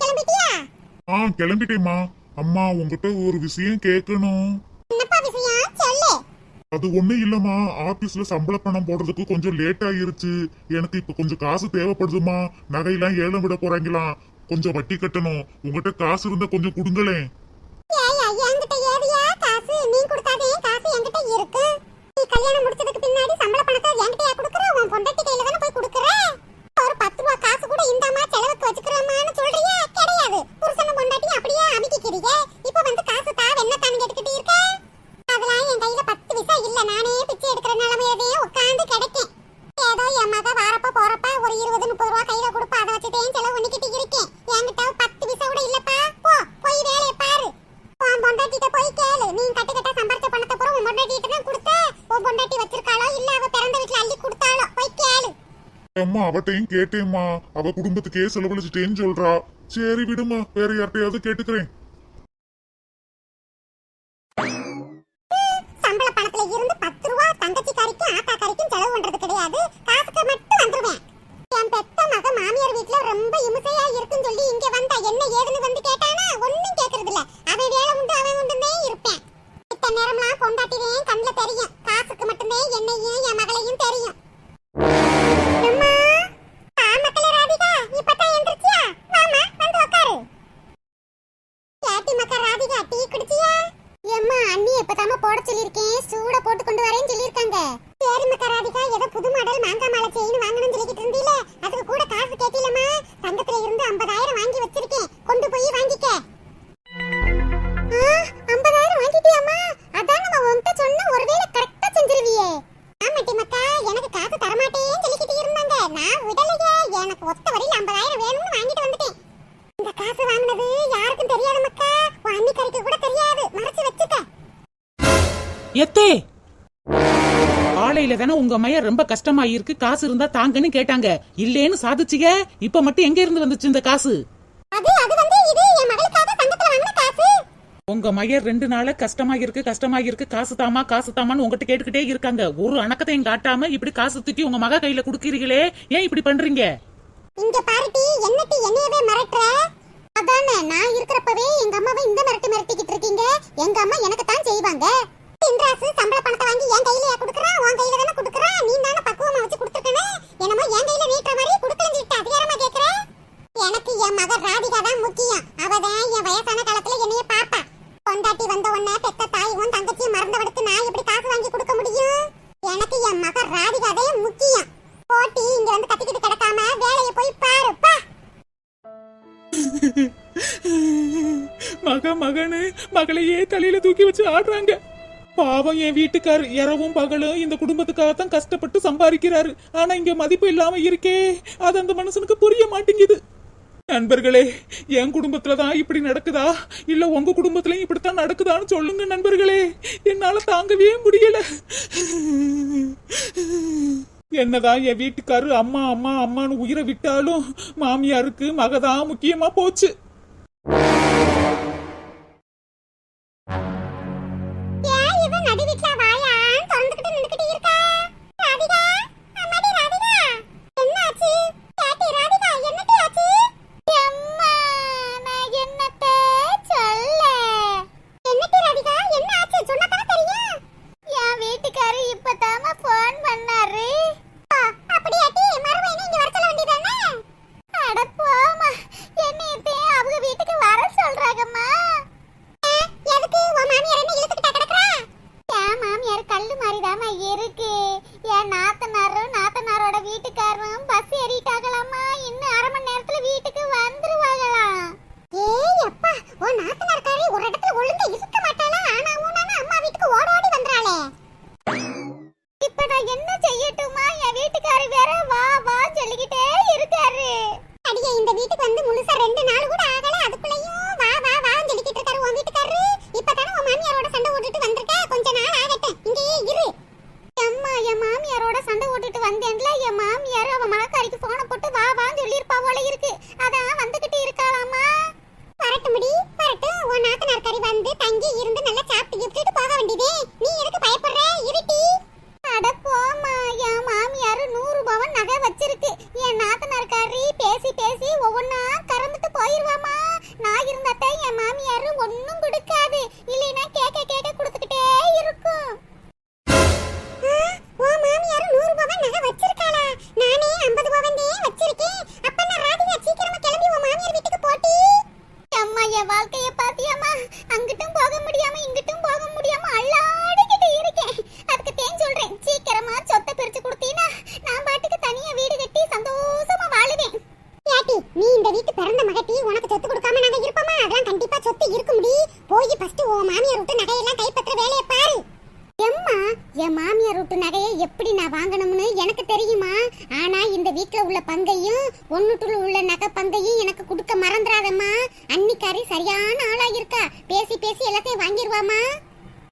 கிளம்பிட்டியா? ஆ கிளம்பிட்டேம்மா. அம்மா உங்ககிட்ட ஒரு விஷயம் கேட்கணும். என்னப்பா விஷயம்? சொல்லு. அது ஒண்ணு இல்லம்மா. ஆபீஸ்ல சம்பள பணம் போடுறதுக்கு கொஞ்சம் லேட் ஆயிருச்சு. எனக்கு இப்ப கொஞ்சம் காசு தேவைப்படுதுமா நகையெல்லாம் ஏலம் விட போறாங்களாம் கொஞ்சம் வட்டி கட்டணும். உங்ககிட்ட காசு இருந்தா கொஞ்சம் கொடுங்களேன் என்கிட்ட என்கிட்ட கல்யாணம் முடிச்சதுக்கு பின்னாடி சம்பள பணத்தை என்கிட்டயா கொடுக்குற? உன் பொண்டாட்டி அவட்டையும் கேட்டேம்மா. அவ குடும்பத்துக்கே செலவழிச்சிட்டேன்னு சொல்றா. சரி விடுமா வேற யார்கிட்டயாவது கேட்டுக்கிறேன். சம்பள பணத்துல இருந்து பத்து ரூபா தங்கச்சி கறிக்கும் ஆத்தா கறிக்கும் செலவு பண்றது கிடையாது. போய் வாங்கிக்க. 50000 வாங்கிட்டியாம்மா அதான் நம்ம உன்கிட்ட சொன்ன ஒருவேளை கரெக்டா செஞ்சிருவியே. ஆமாட்டி மக்கா எனக்கு காசு தரமாட்டேன்னு சொல்லிக்கிட்டு இருந்தாங்க. நான் விடலையே. எனக்கு ஒத்த வரையில 50000 வேணும்னு வாங்கிட்டு வந்துட்டேன். இந்த காசு வாங்குனது யாருக்கும் தெரியாது மக்கா. உன் அன்னிக்கறிக்கு கூட தெரியாது. மறைச்சு வச்சுக்க. எத்தே! காலையில தானே உங்க மைய ரொம்ப கஷ்டமா இருக்கு காசு இருந்தா தாங்கன்னு கேட்டாங்க. இல்லேன்னு சாதிச்சிங்க இப்ப மட்டும் எங்க இருந்து வந்துச்சு இந்த காசு? அது அது வந்து இது என் மகளுக்காக சங்கத்துல வாங்கின காசு உங்க மையர் ரெண்டு நாள கஷ்டமா இருக்கு கஷ்டமா இருக்கு காசு தாமா காசு தாமான்னு உங்ககிட்ட கேட்டுக்கிட்டே இருக்காங்க. ஒரு அணக்கத்தையும் காட்டாம இப்படி காசு தூக்கி உங்க மக கையில குடுக்கிறீங்களே? ஏன் இப்படி பண்றீங்க? இங்க பாருட்டி என்னட்டி என்னையவே மிரட்டுற? அதானே நான் இருக்கிறப்பவே எங்க அம்மாவை இந்த மிரட்டு மிரட்டிக்கிட்டு இருக்கீங்க. எங்க அம்மா எனக்கு தான் செய்வாங்க. இந்திராசு சம்பள பணத்தை வாங்கி என் கையிலயா குடுக்கறா உன் கையில தானே குடுக்கறா நீ தானே பக்குவமா வச்சு குடுத்துருக்கனே? என்னமோ என் கையில நீட்டுற மாதிரி குடுக்கலன்னு சொல்லிட்டு அதிகாரமா கேக்குற? எனக்கு என் மக ராதிகா தான் முக்கியம். அவதான் என் வயசான கலை மகளையே தலையில தூக்கி வச்சு ஆடுறாங்க. பாவம் என் வீட்டுக்கார் இரவும் பகலும் இந்த குடும்பத்துக்காக தான் கஷ்டப்பட்டு சம்பாதிக்கிறாரு. ஆனா இங்க மதிப்பு இல்லாம இருக்கே அது அந்த மனுஷனுக்கு புரிய மாட்டேங்குது. நண்பர்களே என் குடும்பத்துல தான் இப்படி நடக்குதா? இல்ல உங்க குடும்பத்திலயும் இப்படித்தான் நடக்குதான்னு சொல்லுங்க நண்பர்களே. என்னால தாங்கவே முடியல. என்னதான் என் வீட்டுக்காரு அம்மா அம்மா அம்மான்னு உயிரை விட்டாலும் மாமியாருக்கு மகதான் முக்கியமா போச்சு. வந்து தங்கி இருந்து நல்லா சாப்பிட்டு கிப்ட்டு போக வேண்டியதே. நீ எதுக்கு அன்னிக்காரி சரியான ஆளா இருக்கா பேசி பேசி எல்லாத்தையும் வாங்கிடுவாமா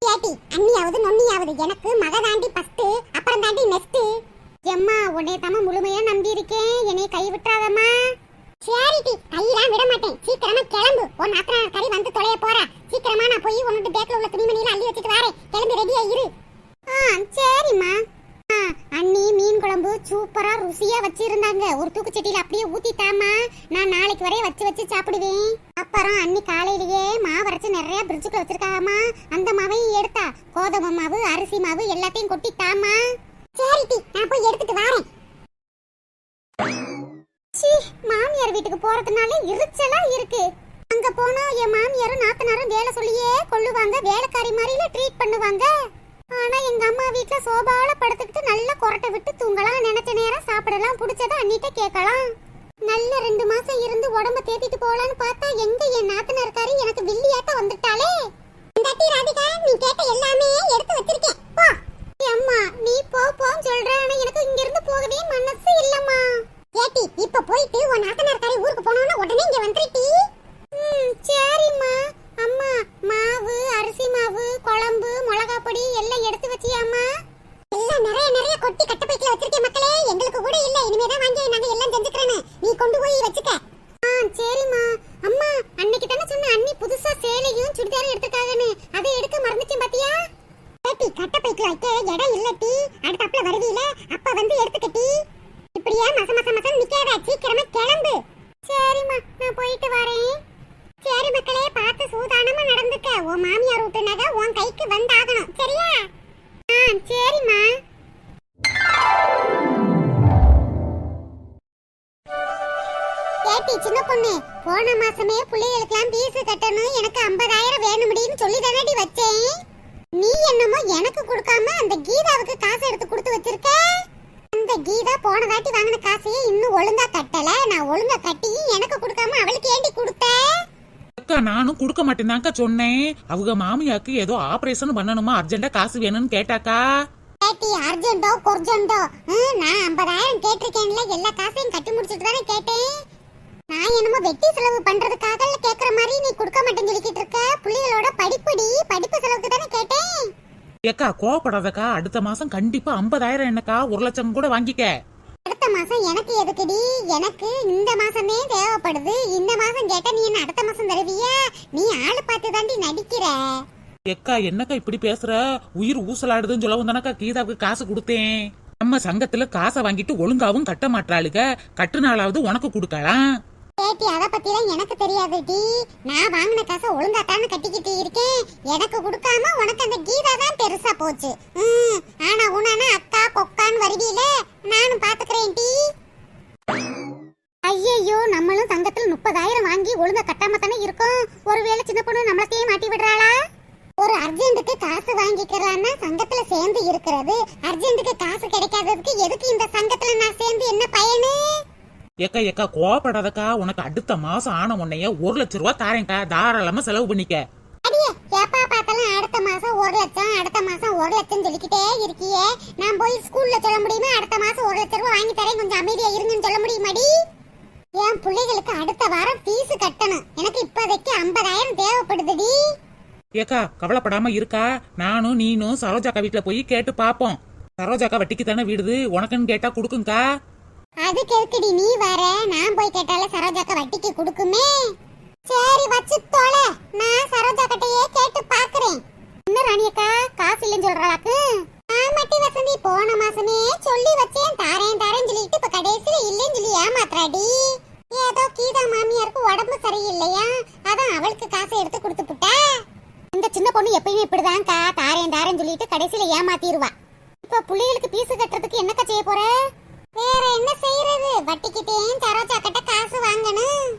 ஏட்டி அண்ணியாவது நொன்னியாவது எனக்கு மக தாண்டி ஃபர்ஸ்ட் அப்புறம் தாண்டி நெக்ஸ்ட் எம்மா உன்னை தாம முழுமையா நம்பி இருக்கேன் என்னை கை விட்டாதம்மா சரிடி கையெல்லாம் விட மாட்டேன். சீக்கிரமா கிளம்பு. உன் நாத்தனார் கறி வந்து தொலைய போறா. சீக்கிரமா நான் போய் உன்னோட பேக்கில் உள்ள துணிமணியில அள்ளி வச்சுட்டு வரேன். கிளம்பி ரெடியா இரு. ஆ சரிம்மா ஆ, அண்ணி மீன் குழம்பு சூப்பரா ருசியா வச்சிருந்தாங்க. ஒரு தூக்குச்சட்டியில அப்படியே ஊத்திட்டாமா நான் நாளைக்கு வரைய வச்சு வச்சு சாப்பிடுவேன். அப்புறம் அன்னி காலையிலேயே மாவு அரைச்சு நிறைய பிரிட்ஜுக்குள்ள வச்சிருக்காமா அந்த மாவையும் எடுத்தா கோதுமை மாவு அரிசி மாவு எல்லாத்தையும் கொட்டிட்டாமா சரிடி நான் போய் எடுத்துட்டு வரேன். சீ மாமியார் வீட்டுக்கு போறதுனால இருச்சலா இருக்கு. அங்க போனா என் மாமியாரும் நாத்தனாரும் வேலை சொல்லியே கொள்ளுவாங்க. வேலைக்காரி மாதிரில ட்ரீட் பண்ணுவாங்க. ஆனா எங்க அம்மா வீட்ல சோபால படுத்துக்கிட்டு நல்ல கொரட்டை விட்டு தூங்கலாம் நினைச்ச நேரம் சாப்பிடலாம் பிடிச்சத அண்ணிட்ட கேட்கலாம். நல்ல ரெண்டு மாசம் இருந்து உடம்ப தேத்திட்டு போலான்னு பார்த்தா எங்க என் நாத்தனார் எனக்கு கொடுக்காம அந்த கீதாவுக்கு காசு எடுத்து கொடுத்து வச்சிருக்க? அந்த கீதா போன வாட்டி வாங்கின காசையே இன்னும் ஒழுங்கா கட்டல. நான் ஒழுங்கா கட்டி எனக்கு கொடுக்காம அவளுக்கு ஏண்டி கொடுத்த? அக்கா நானும் கொடுக்க மாட்டேனாக்கா சொன்னேன். அவங்க மாமியாக்கு ஏதோ ஆபரேஷன் பண்ணணுமா? அர்ஜென்ட்டா காசு வேணும்னு கேட்டாக்கா? ஏட்டி அர்ஜென்டோ கொர்ஜென்டோ ஹம், நான் ஐம்பதாயிரம் கேட்டிருக்கேன்ல. எல்லா காசையும் கட்டி முடிச்சிட்டு தானே கேட்டேன். நான் என்னமோ வெட்டி செலவு பண்றதுக்காக கேக்குற மாதிரி நீ கொடுக்க மாட்டேன்னு சொல்லிக்கிட்டு இருக்க. புள்ளிகளோட படிப்புடி படிப்பு செலவுக்கு தானே கேட்டேன். ஏக்கா கோவப்படாதக்கா. அடுத்த மாசம் கண்டிப்பா ஐம்பதாயிரம் என்னக்கா? ஒரு லட்சம் கூட வாங்கிக்க. அடுத்த மாசம் எனக்கு எதுக்குடி? எனக்கு இந்த மாசமே தேவைப்படுது. இந்த மாசம் கேட்டா நீ என்ன அடுத்த மாசம் தருவியா? நீ ஆளு பார்த்து தாண்டி நடிக்கிற. ஏக்கா என்னக்கா இப்படி பேசுற? உயிர் ஊசலாடுதுன்னு சொல்லவும் தானக்கா கீதாவுக்கு காசு கொடுத்தேன். நம்ம சங்கத்துல காசை வாங்கிட்டு ஒழுங்காவும் கட்ட மாட்டாளுக கட்டுனாலாவது உனக்கு கொடுக்கலாம். ஏட்டி அத பத்திலாம் எனக்கு தெரியாது டி. நான் வாங்கின காசை ஒழுங்கா தானே கட்டிக்கிட்டு இருக்கேன். எனக்கு கொடுக்காம உனக்கு அந்த கீதா தான் பெருசா போச்சு. ம், ஆனா உனானா அக்கா கொக்கான்னு வருவீல நானும் பாத்துக்கிறேன் டி. ஐயையோ நம்மளும் சங்கத்துல முப்பதாயிரம் வாங்கி ஒழுங்கா கட்டாம தானே இருக்கோம். ஒருவேளை சின்ன பொண்ணு நம்மளத்தையே மாட்டி விடுறாளா? ஒரு அர்ஜென்ட்டுக்கு காசு வாங்கிக்கிறான்னா சங்கத்துல சேர்ந்து இருக்கிறது. அர்ஜென்ட்டுக்கு காசு கிடைக்காததுக்கு எதுக்கு இந்த சங்கத்துல நான் சேர்ந்து என்ன பயனு? ஏக்கா ஏக்கா கோவப்படாதக்கா. உனக்கு அடுத்த மாசம் ஆன உன்னைய ஒரு லட்ச ரூபா தாரேன்க்கா. தாராளமா செலவு பண்ணிக்க. எப்பா பார்த்தாலும் அடுத்த மாசம் ஒரு லட்சம் அடுத்த மாசம் ஒரு லட்சம் சொல்லிக்கிட்டே இருக்கியே. நான் போய் ஸ்கூல்ல சொல்ல முடியுமா? அடுத்த மாசம் ஒரு வாங்கி தரேன். கொஞ்சம் அமைதியா இருங்கன்னு சொல்ல முடியுமாடி? என் பிள்ளைகளுக்கு அடுத்த வாரம் ஃபீஸ் கட்டணும். எனக்கு இப்போதைக்கு ஐம்பதாயிரம் தேவைப்படுதுடி. ஏக்கா கவலைப்படாம இருக்கா? நானும் நீனும் சரோஜாக்கா வீட்டுல போய் கேட்டு பாப்போம் சரோஜாக்கா வட்டிக்கு தானே வீடுது? உனக்குன்னு கேட்டா கொடுக்குங்கக்கா அதுக்கு எதுக்குடி நீ வர? நான் போய் கேட்டால சரோஜாக்க வட்டிக்கு கொடுக்குமே. சரி வச்சு தோல. நான் சரோஜா கிட்டயே கேட்டு பாக்குறேன் என்ன ராணியக்கா காசு இல்லைன்னு சொல்றாளாக்கு ஆமாட்டி வசந்தி போன மாசமே சொல்லி வச்சேன். தாரேன் தாரேன்னு சொல்லிட்டு இப்ப கடைசியில இல்லைன்னு சொல்லி ஏமாத்துறாடி. ஏதோ கீதா மாமியாருக்கு உடம்பு சரியில்லையா? அதான் அவளுக்கு காசை எடுத்து கொடுத்து விட்டா இந்த சின்ன பொண்ணு எப்பயுமே இப்படிதான்க்கா. தாரேன் தாரேன்னு சொல்லிட்டு கடைசியில ஏமாத்திடுவா. இப்ப பிள்ளைகளுக்கு பீஸ் கட்டுறதுக்கு என்னக்கா செய்ய போற? வேற என்ன செய்யறது வட்டிக்கிட்டேயும் சரோஜா கிட்ட காசு வாங்கணும்.